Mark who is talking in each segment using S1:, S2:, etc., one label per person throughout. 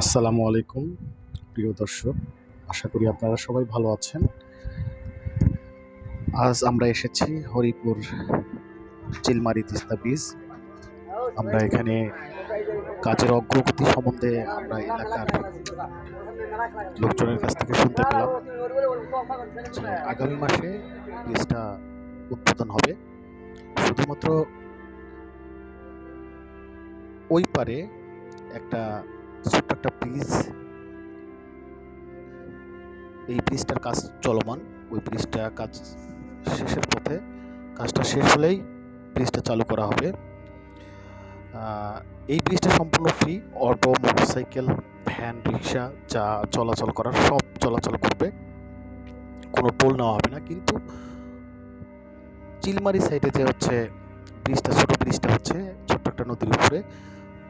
S1: আসসালামু আলাইকুম, প্রিয় দর্শক। আশা করি আপনারা সবাই ভালো আছেন। আজ আমরা এসেছি হরিপুর চিলমারি তিস্তা বীজ আমরা এখানে কাজের অগ্রগতি সম্বন্ধে আমরা এলাকার লোকজনের কাছ থেকে শুনতে পেলাম। আগামী মাসে বীজটা উৎপাদন হবে। শুধুমাত্র ওই পারে একটা একটা ব্রিজ এই ব্রিজটার কাজ চলমান। ওই ব্রিজটা কাজ শেষের পথে। কাজটা শেষ হলেই ব্রিজটা চালু করা হবে। এই ব্রিজটা সম্পূর্ণ free auto motorcycle van rickshaw যা চলাচল করার সব চলাচল করবে। কোনো টোল নেওয়া হবে না। কিন্তু চিলমারি সাইডে যে হচ্ছে ব্রিজটা ছোট ব্রিজটা হচ্ছে, ছোট্ট একটা নদীর উপরে,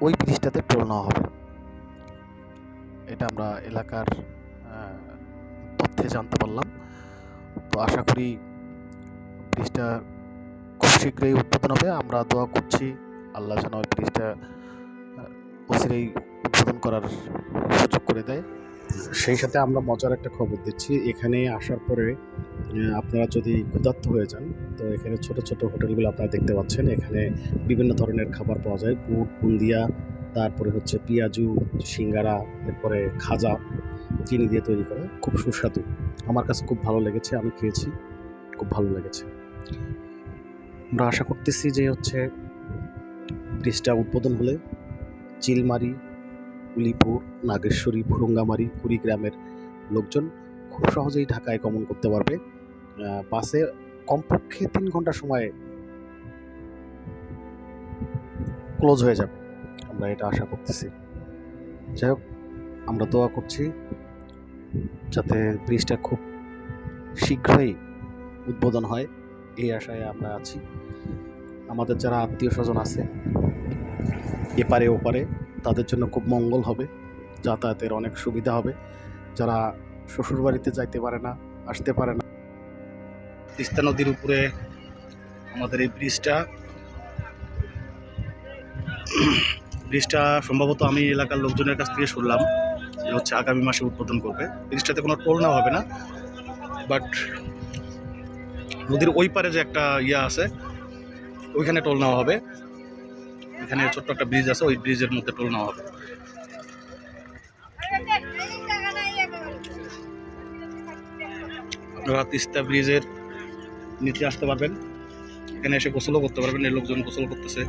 S1: ওই ব্রিজটাতে টোল নেওয়া হবে। এটা আমরা এলাকার তথ্যে জানতে পারলাম। তো আশা করি ব্রিজটা খুব শীঘ্রই উদ্বোধন হবে। আমরা দোয়া করছি আল্লাহ যেন ওই ব্রিজটা অচিরেই উদ্বোধন করার সুযোগ করে দেয়। সেই সাথে আমরা মজার একটা খবর দিচ্ছি। এখানে আসার পরে আপনারা যদি ক্ষুধার্ত হয়ে যান, তো এখানে ছোট ছোট হোটেলগুলো আপনারা দেখতে পাচ্ছেন। এখানে বিভিন্ন ধরনের খাবার পাওয়া যায়। বুট, বুন্দিয়া তারপরে হচ্ছে পেঁয়াজু, সিঙ্গারা, এরপরে খাজা চিনি দিয়ে তৈরি করা। খুব সুস্বাদু। আমার কাছে খুব ভালো লেগেছে, আমি খেয়েছি, খুব ভালো লেগেছে। আমরা আশা করতেছি যে হচ্ছে ব্রিজটা উদ্বোধন হলে চিলমারি, উলিপুর, নাগেশ্বরী, ভুরুঙ্গামারি, কুড়িগ্রামের লোকজন খুব সহজেই ঢাকায় গমন করতে পারবে। বাসে কমপক্ষে তিন ঘণ্টা সময় ক্লোজ হয়ে যাবে। আমরা এটা আশা করতেছি। যাই হোক আমরা দোয়া করছি যাতে ব্রিজটা খুব শীঘ্রই উদ্বোধন হয়। এই আশায় আমরা আছি। আমাদের যারা আত্মীয় স্বজন আছে, এপারে ওপারে, তাদের জন্য খুব মঙ্গল হবে। যাতায়াতের অনেক সুবিধা হবে। যারা শ্বশুরবাড়িতে যাইতে পারে না, আসতে পারে না, তিস্তা নদীর উপরে আমাদের এই ব্রিজটা ব্রিজটা সম্ভবত আমি এলাকার লোকজনের কাছ থেকে শুনলাম যে হচ্ছে আগামী মাসে উদ্বোধন করবে। ব্রিজটাতে কোনো টোল নেওয়া হবে না বাট নদীর ওই পারে যে একটা ইয়া আছে, ওইখানে টোল নেওয়া হবে। এখানে ছোট্ট একটা ব্রিজ আছে, ওই ব্রিজের মধ্যে টোল নেওয়া হবে। আপনারা তিস্তা ব্রিজের নিচে আসতে পারবেন। এখানে এসে গোসলও করতে পারবেন, এই লোকজন গোসল করতেছে।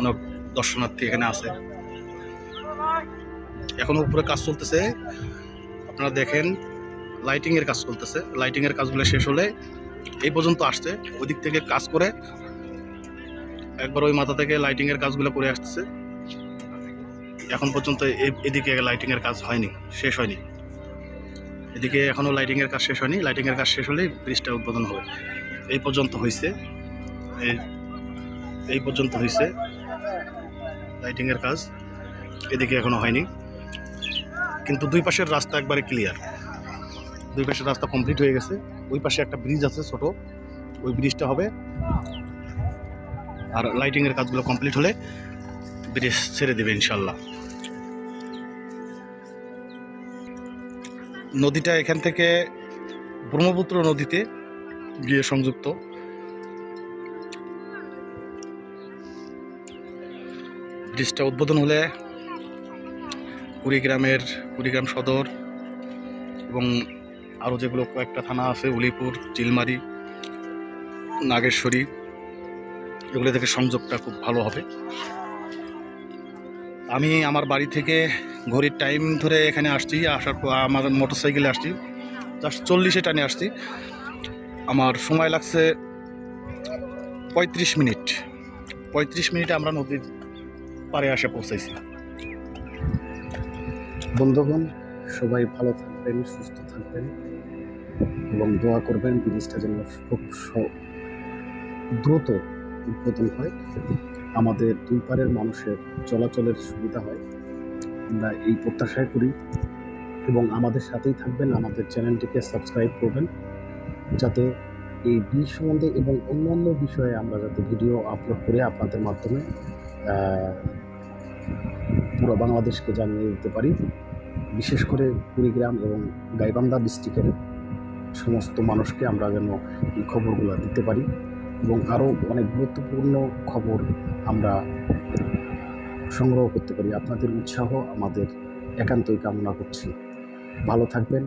S1: অনেক দর্শনার্থী এখানে আছে। এখনও উপরে কাজ চলতেছে। আপনারা দেখেন লাইটিং এর কাজ চলতেছে। লাইটিং এর কাজগুলো শেষ হলে এই পর্যন্ত আসছে। ওই দিক থেকে কাজ করে একবার ওই মাথা থেকে লাইটিং এর কাজগুলো করে আসতেছে। এখন পর্যন্ত এদিকে লাইটিং এর কাজ হয়নি, শেষ হয়নি। এদিকে এখনও লাইটিং এর কাজ শেষ হয়নি। লাইটিং এর কাজ শেষ হলেই ব্রিজটা উদ্বোধন হবে। এই পর্যন্ত হয়েছে এই পর্যন্ত হয়েছে লাইটিং এর কাজ, এদিকে এখনও হয়নি। কিন্তু দুই পাশের রাস্তা একবারে ক্লিয়ার দুই পাশের রাস্তা কমপ্লিট হয়ে গেছে। ওই পাশে একটা ব্রিজ আছে ছোট। ওই ব্রিজটা হবে। আর লাইটিং এর কাজগুলো কমপ্লিট হলে ব্রিজ ছেড়ে দেবে ইনশাল্লাহ। নদীটা এখান থেকে ব্রহ্মপুত্র নদীতে গিয়ে সংযুক্ত। ব্রিজটা উদ্বোধন হলে কুড়িগ্রামের কুড়িগ্রাম সদর এবং আরও যেগুলো কয়েকটা থানা আছে, উলিপুর, চিলমারি, নাগেশ্বরী, এগুলো থেকে সংযোগটা খুব ভালো হবে। আমি আমার বাড়ি থেকে ঘড়ির টাইম ধরে এখানে আসছি, আসার পর আমার মোটর সাইকেলে আসছি। জাস্ট চল্লিশে টানে আসছি। আমার সময় লাগছে পঁয়ত্রিশ মিনিট। পঁয়ত্রিশ মিনিটে আমরা নদীর পাড়ে এসে পৌঁছাইছি। বন্ধুগণ, সবাই ভালো থাকবেন, সুস্থ থাকবেন এবং দোয়া করবেন, জিনিসটা যেন খুব দ্রুত উদ্বোধন হয়। আমাদের দুই পারের মানুষের চলাচলের সুবিধা হয়। আমরা এই প্রত্যাশায় করি এবং আমাদের সাথেই থাকবেন। আমাদের চ্যানেলটিকে সাবস্ক্রাইব করবেন। যাতে এই ব্রিজ সম্বন্ধে এবং অন্যান্য বিষয়ে আমরা যাতে ভিডিও আপলোড করে আপনাদের মাধ্যমে পুরো বাংলাদেশকে জানিয়ে দিতে পারি। বিশেষ করে কুড়িগ্রাম এবং গাইবান্ধা ডিস্ট্রিক্টের সমস্ত মানুষকে আমরা যেন এই খবরগুলো দিতে পারি এবং আরও অনেক গুরুত্বপূর্ণ খবর আমরা সংগ্রহ করতে পারি। আপনাদের উৎসাহ আমাদের একান্তই কামনা করছি। ভালো থাকবেন।